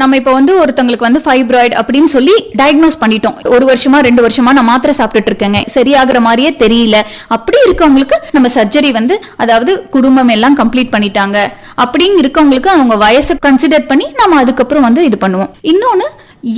நம்ம இப்போ வந்து ஒருத்தங்களுக்கு வந்து ஃபைப்ராய்டு அப்படின்னு சொல்லி டயக்னோஸ் பண்ணிட்டோம். ஒரு வருஷமா ரெண்டு வருஷமா நான் மாத்திரை சாப்பிட்டுட்டு இருக்கேங்க. சரியாகிற மாதிரியே தெரியல. அப்படி இருக்கவங்களுக்கு நம்ம சர்ஜரி வந்து அதாவது குடும்பம் எல்லாம் கம்ப்ளீட் பண்ணிட்டாங்க. அப்படின்னு இருக்கவங்களுக்கு அவங்க வயசை கன்சிடர் பண்ணி நம்ம அதுக்கப்புறம் வந்து இது பண்ணுவோம். இன்னொன்னு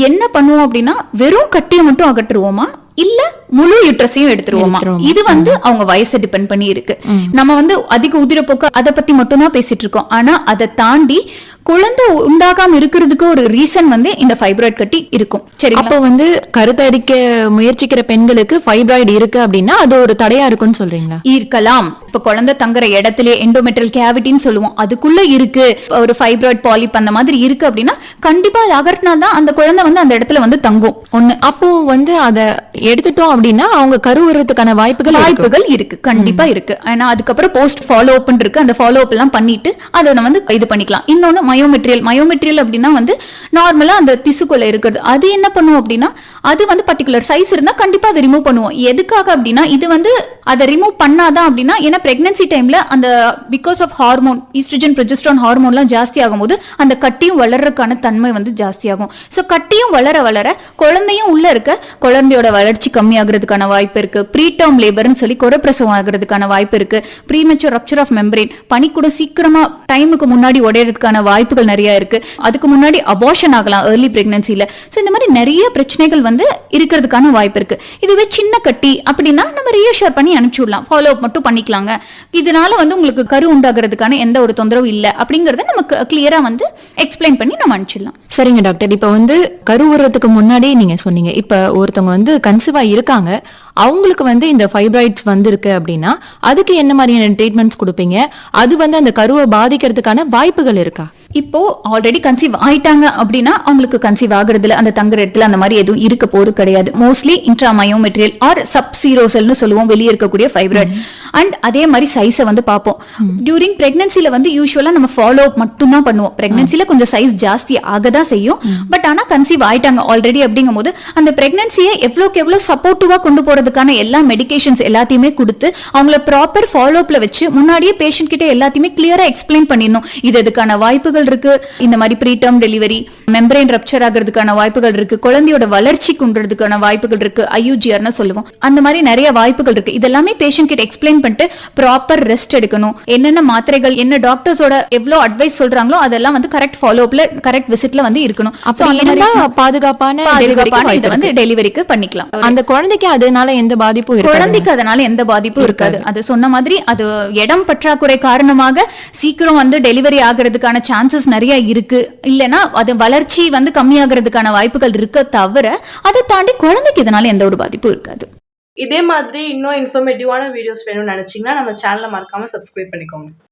என்ன பண்ணுவோம் அப்படின்னா வெறும் கட்டியை மட்டும் அகற்றுவோமா? இல்ல முழு யூட்ரஸையும் எடுத்துருவோமா? இது வந்து அவங்க வயசை டிபெண்ட் பண்ணி இருக்கு நம்ம வந்து அதிக உதிரப்போக்கு அதை பத்தி மட்டும் தான் பேசிட்டு இருக்கோம். ஆனா அதை தாண்டி குழந்தை உண்டாகாம இருக்கிறதுக்கு ஒரு ரீசன் வந்து இந்த ஃபைப்ராய்ட் கட்டி இருக்கும். சரி அப்போ வந்து கருத்தரிக்க முயற்சிக்கிற பெண்களுக்கு ஃபைப்ராய்டு இருக்கு அப்படின்னா அது ஒரு தடையா இருக்கும்னு சொல்றீங்களா? இருக்கலாம். இப்ப குழந்தை தங்குற இடத்துல எண்டோமெட்ரல் கேவிட்டின்னு சொல்லுவோம். அதுக்குள்ள இருக்கு. ஒரு ஃபைப்ராய்ட் பாலிப் அந்த மாதிரி இருக்கு அப்படின்னா கண்டிப்பா அது அகற்றினா தான் அந்த குழந்தை வந்து அந்த இடத்துல வந்து தங்கும். ஒண்ணு. அப்போ வந்து அத எடுத்துட்டோம் அப்படின்னா அவங்க கருவுறதுக்கான வாய்ப்புகள். வாய்ப்புகள் இருக்கு. கண்டிப்பா இருக்கு. ஏன்னா அதுக்கப்புறம் போஸ்ட் ஃபாலோ அப் இருக்கு. அந்த ஃபாலோ அப் எல்லாம் பண்ணிட்டு அதை நம்ம வந்து இது பண்ணிக்கலாம். இன்னொன்னு மயோமெட்ரியல் மயோமெட்ரியல் அப்படின்னா வந்து நார்மலா அந்த திசுக்குள்ள இருக்கிறது. அது என்ன பண்ணுவோம் அப்படின்னா அது வந்து பர்டிகுலர் சைஸ் இருந்தா கண்டிப்பா அதை ரிமூவ் பண்ணுவோம். எதுக்காக அப்படின்னா இது வந்து அதை ரிமூவ் பண்ணாதான் அப்படின்னா ஏன்னா பிரெக்னன்சி டைம்ல அந்த because of hormone estrogen progesterone ஹார்மோன்லாம் ஜாஸ்தி ஆகும்போது அந்த கட்டியும் வளர்றதுக்கான தன்மை வந்து ஜாஸ்தியாகும். ஸோ கட்டியும் வளர வளர குழந்தையும் உள்ள இருக்க குழந்தையோட வளர்ச்சி கம்மியாகிறதுக்கான வாய்ப்பு இருக்கு. ப்ரீடேர்ம் லேபர்னு சொல்லி குறப்பிரசவம் ஆகிறதுக்கான வாய்ப்பு இருக்கு. ப்ரீமெச்சூர் ரப்சர் ஆஃப் மெம்பரேன் கூட சீக்கிரமா டைமுக்கு முன்னாடி உடையறதுக்கான வாய்ப்புகள் நிறைய இருக்கு. அதுக்கு முன்னாடி அபார்ஷன் ஆகலாம் ஏர்லி பிரெக்னன்சியில ஸோ இந்த மாதிரி நிறைய பிரச்சனைகள் வந்து இருக்கிறதுக்கான வாய்ப்பு இருக்கு. இதுவே சின்ன கட்டி அப்படின்னா நம்ம ரீஅஷூர் பண்ணி அனுப்பிச்சுடலாம் ஃபாலோ அப் மட்டும் பண்ணிக்கலாங்க. இதனால வந்து உங்களுக்கு கரு உண்டாகிறதுக்கான எந்த ஒரு தொந்தரவும் இல்லை அப்படிங்கறத நமக்கு கிளியரா வந்து எக்ஸ்பிளைன் பண்ணி நம்ம அனுப்பிச்சிடலாம். சரிங்க டாக்டர். இப்ப வந்து கரு உறதுக்கு முன்னாடி நீங்க சொன்னீங்க. இப்ப ஒருத்தவங்க வந்து கன்சீவா இருக்காங்க. அவங்களுக்கு வந்து இந்த ஃபைப்ராய்ட்ஸ் வந்திருக்கு அப்படின்னா அதுக்கு என்ன மாதிரியான ட்ரீட்மெண்ட்ஸ் கொடுப்பீங்க? அது வந்து அந்த கருவை பாதிக்கிறதுக்கான வாய்ப்புகள் இருக்கா? இப்போ ஆல்ரெடி கன்சீவ் ஆயிட்டாங்க அப்படின்னா அவங்களுக்கு கன்சீவ் ஆகுறதுல அந்த தங்குற இடத்துல அந்த மாதிரி எதுவும் இருக்க போறது கிடையாது. மோஸ்ட்லி இன்ட்ராமயோமெட்ரியல் ஆர் சப் சீரோசல்னு சொல்லுவோம் வெளியே இருக்கக்கூடிய ஃபைப்ராய்ட் அண்ட் அதே மாதிரி சைஸை வந்து பார்ப்போம். டியூரிங் பிரெக்னன்சில வந்து யூஸ்வலா நம்ம ஃபாலோ அப் மட்டும் தான் பண்ணுவோம் பிரெக்னன்சில கொஞ்சம் சைஸ் ஜாஸ்தி ஆக தான் செய்யும் பட் ஆனா கன்சீவ் ஆயிட்டாங்க ஆல்ரெடி அப்படிங்கும் போது அந்த பிரெக்னன்சியை எவ்வளோக்கு எவ்வளவு சப்போர்ட்டிவா கொண்டு போறதுக்கான எல்லா மெடிகேஷன்ஸ் எல்லாத்தையுமே கொடுத்து அவங்கள ப்ராப்பர் ஃபாலோ அப்ல வச்சு முன்னாடியே பேஷண்ட் கிட்ட எல்லாத்தையுமே கிளியரா எக்ஸ்பிளைன் பண்ணிடணும். இது இதுக்கான வாய்ப்புகள் இருக்கு? இந்த மாதிரி preterm delivery membrane rupture ஆகிறதுக்கான வாய்ப்புகள் இருக்கு. குழந்தையோட வளர்ச்சி குன்றதுக்கான வாய்ப்புகள் இருக்கு. ஐயூஜிஆர்னு சொல்லுவோம். அந்த மாதிரி நிறைய வாய்ப்புகள் இருக்கு. இதெல்லாமே பேஷண்ட் கிட்ட எக்ஸ்பிளைன் பண்ணிட்டு ப்ராப்பர் ரெஸ்ட் எடுக்கணும். என்னென்ன மாத்திரைகள் என்ன டாக்டர்ஸோட எவ்வளவு அட்வைஸ் சொல்றாங்களோ அதெல்லாம் வந்து கரெக்ட் ஃபாலோ அப்ல கரெக்ட் விசிட்ல வந்து இருக்கணும். பாதுகாப்பான வந்து. டெலிவரிக்கு பண்ணிக்கலாம். அந்த குழந்தைக்கு அதனால எந்த பாதிப்பும் இருக்காது. குழந்தைக்கு அதனால எந்த பாதிப்பும் இருக்காது. அது சொன்ன மாதிரி அது இடம் பற்றாக்குறை காரணமாக சீக்கிரம் வந்து டெலிவரி ஆகிறதுக்கான சான்சஸ் நிறைய இருக்கு. இல்லைன்னா அது வளர்ச்சி வந்து கம்மியாகிறதுக்கான வாய்ப்புகள் இருக்க தவிர அதை தாண்டி குழந்தைக்கு இதனால எந்த ஒரு பாதிப்பும் இருக்காது. இதே மாதிரி இன்னும் இன்ஃபர்மேட்டிவான வீடியோஸ் வேணும்னு நினைச்சீங்கன்னா நம்ம சேனலை மறக்காம சப்ஸ்கிரைப் பண்ணிக்கோங்க.